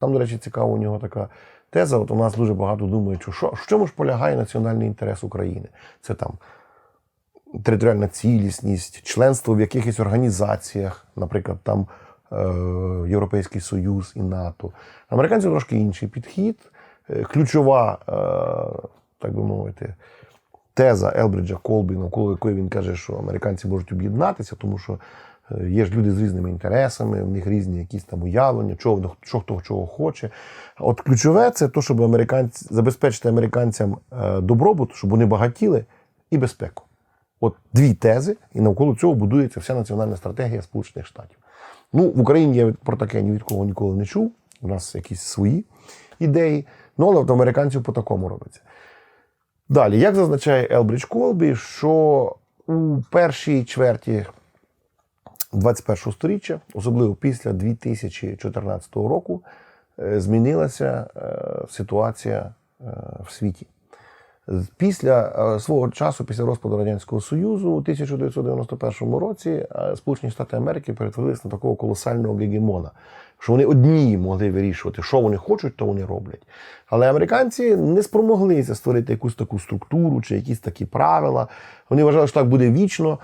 Там, до речі, цікава у нього така теза. От у нас дуже багато думають, що, в чому ж полягає національний інтерес України? Це там територіальна цілісність, членство в якихось організаціях, наприклад, там е, Європейський Союз і НАТО. Американців трошки інший підхід. Е, Ключова, е, так би мовити, теза Елбриджа Колбі, навколо якої він каже, що американці можуть об'єднатися, тому що є ж люди з різними інтересами, в них різні якісь там уявлення, чого, що хто чого хоче. От ключове це те, щоб американці забезпечити американцям е, добробут, щоб вони багатіли і безпеку. От дві тези, і навколо цього будується вся національна стратегія Сполучених Штатів. Ну, в Україні я про таке ні від кого ніколи не чув. У нас якісь свої ідеї. Ну, але от американців по такому робиться. Далі, як зазначає Елбридж Колбі, що у першій чверті 21 сторіччя, особливо після 2014 року, е, змінилася е, ситуація е, в світі. Після свого часу, після розпаду Радянського Союзу, у 1991 році Сполучені Штати Америки перетворилися на такого колосального гегемона, що вони одні могли вирішувати, що вони хочуть, то вони роблять. Але американці не спромоглися створити якусь таку структуру чи якісь такі правила. Вони вважали, що так буде вічно.